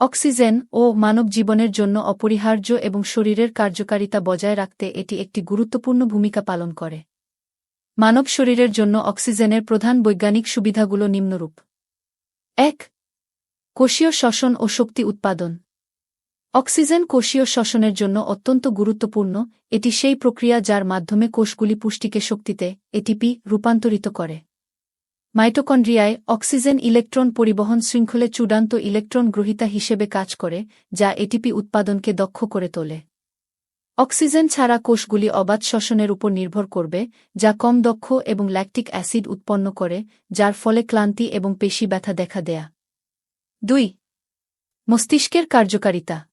Oxygen ও মানব জীবনের জন্য অপরিহার্য এবং শরীরের কার্যকারিতা বজায় রাখতে এটি একটি গুরুত্বপূর্ণ ভূমিকা পালন করে। মানব শরীরের জন্য অক্সিজেনের প্রধান বৈজ্ঞানিক সুবিধাগুলো নিম্নরূপ। এক, কোষীয় শ্বসন ও শক্তি উৎপাদন। অক্সিজেন কোষীয় শ্বসনের জন্য অত্যন্ত গুরুত্বপূর্ণ, এটি সেই প্রক্রিয়া যার মাধ্যমে কোষগুলি পুষ্টিকে শক্তিতে, এটিপি, রূপান্তরিত করে। মাইটোকন্ড্রিয়ায় অক্সিজেন ইলেকট্রন পরিবহন শৃঙ্খলে চূড়ান্ত ইলেকট্রন গ্রহিতা হিসেবে কাজ করে, যা এটিপি উৎপাদনকে দক্ষ করে তোলে। অক্সিজেন ছাড়া কোষগুলি অবাধ শ্বসনের উপর নির্ভর করবে, যা কম দক্ষ এবং ল্যাকটিক অ্যাসিড উৎপন্ন করে, যার ফলে ক্লান্তি এবং পেশি ব্যথা দেখা দেয়া। দুই, মস্তিষ্কের কার্যকারিতা।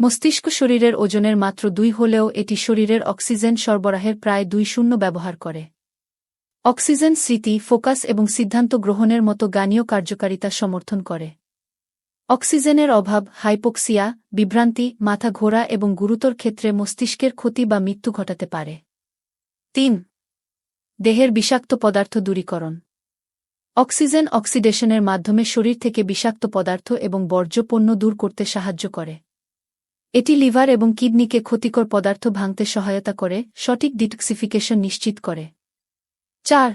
মস্তিষ্ক শরীরের ওজনের মাত্র দুই হলেও এটি শরীরের অক্সিজেন সরবরাহের প্রায় দুই শূন্য ব্যবহার করে। অক্সিজেন স্মৃতি, ফোকাস এবং সিদ্ধান্ত গ্রহণের মতো গানীয় কার্যকারিতা সমর্থন করে। অক্সিজেনের অভাব, হাইপোক্সিয়া, বিভ্রান্তি, মাথা ঘোরা এবং গুরুতর ক্ষেত্রে মস্তিষ্কের ক্ষতি বা মৃত্যু ঘটাতে পারে। তিন, দেহের বিষাক্ত পদার্থ দূরীকরণ। অক্সিজেন অক্সিডেশনের মাধ্যমে শরীর থেকে বিষাক্ত পদার্থ এবং বর্জ্য পণ্য দূর করতে সাহায্য করে। এটি লিভার এবং কিডনিকে ক্ষতিকর পদার্থ ভাঙতে সহায়তা করে, সঠিক ডিটক্সিফিকেশন নিশ্চিত করে। চার,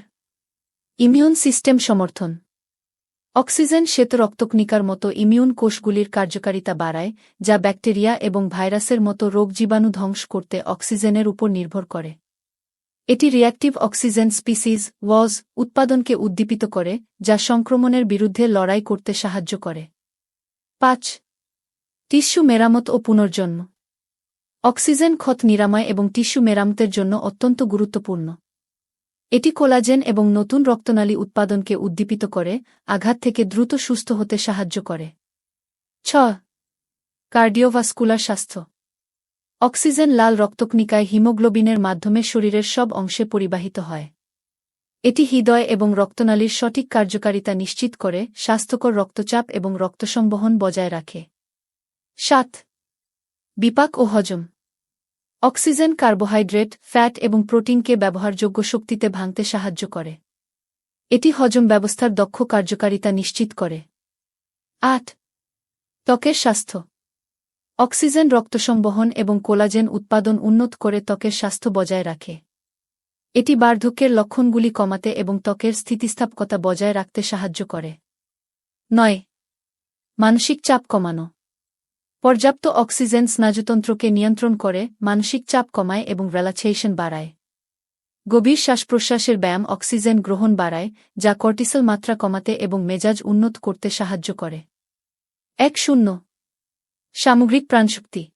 ইমিউন সিস্টেম সমর্থন। অক্সিজেন শ্বেত রক্তকণিকার মতো ইমিউন কোষগুলির কার্যকারিতা বাড়ায়, যা ব্যাকটেরিয়া এবং ভাইরাসের মতো রোগজীবাণু ধ্বংস করতে অক্সিজেনের উপর নির্ভর করে। এটি রিয়াক্টিভ অক্সিজেন স্পিসিস, ওয়াজ, উৎপাদনকে উদ্দীপিত করে, যা সংক্রমণের বিরুদ্ধে লড়াই করতে সাহায্য করে। পাঁচ, টিস্যু মেরামত ও পুনর্জন্ম। অক্সিজেন ক্ষত নিরাময় এবং টিস্যু মেরামতের জন্য অত্যন্ত গুরুত্বপূর্ণ। এটি কোলাজেন এবং নতুন রক্তনালী উৎপাদনকে উদ্দীপিত করে, আঘাত থেকে দ্রুত সুস্থ হতে সাহায্য করে। ছ, কার্ডিওভাস্কুলার স্বাস্থ্য। অক্সিজেন লাল রক্তকণিকায় হিমোগ্লোবিনের মাধ্যমে শরীরের সব অংশে পরিবাহিত হয়। এটি হৃদয় এবং রক্তনালীর সঠিক কার্যকারিতা নিশ্চিত করে, স্বাস্থ্যকর রক্তচাপ এবং রক্তসংবহন বজায় রাখে। সাত, বিপাক ও হজম। অক্সিজেন, কার্বোহাইড্রেট, ফ্যাট এবং প্রোটিনকে ব্যবহারযোগ্য শক্তিতে ভাঙতে সাহায্য করে। এটি হজম ব্যবস্থার দক্ষ কার্যকারিতা নিশ্চিত করে। আট, ত্বকের স্বাস্থ্য। অক্সিজেন রক্তসংবহন এবং কোলাজেন উৎপাদন উন্নত করে ত্বকের স্বাস্থ্য বজায় রাখে। এটি বার্ধক্যের লক্ষণগুলি কমাতে এবং ত্বকের স্থিতিস্থাপকতা বজায় রাখতে সাহায্য করে। নয়, মানসিক চাপ কমানো। পর্যাপ্ত অক্সিজেন স্নায়ুতন্ত্রকে নিয়ন্ত্রণ করে, মানসিক চাপ কমায় এবং রিল্যাক্সেশন বাড়ায়। গভীর শ্বাস প্রশ্বাসের ব্যায়াম অক্সিজেন গ্রহণ বাড়ায়, যা কর্টিসল মাত্রা কমাতে এবং মেজাজ উন্নত করতে সাহায্য করে। এক শূন্য। সামগ্রিক প্রাণশক্তি।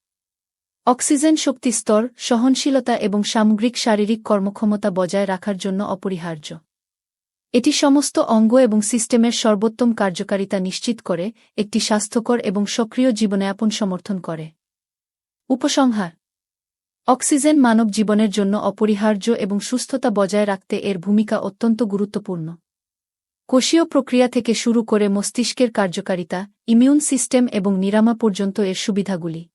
অক্সিজেন শক্তি স্তর, সহনশীলতা এবং সামগ্রিক শারীরিক কর্মক্ষমতা বজায় রাখার জন্য অপরিহার্য। এটি সমস্ত অঙ্গ এবং সিস্টেমের সর্বোত্তম কার্যকারিতা নিশ্চিত করে, একটি স্বাস্থ্যকর এবং সক্রিয় জীবনযাপন সমর্থন করে। উপসংহার। অক্সিজেন মানব জীবনের জন্য অপরিহার্য এবং সুস্থতা বজায় রাখতে এর ভূমিকা অত্যন্ত গুরুত্বপূর্ণ। কোষীয় প্রক্রিয়া থেকে শুরু করে মস্তিষ্কের কার্যকারিতা, ইমিউন সিস্টেম এবং নিরামা পর্যন্ত এর সুবিধাগুলি।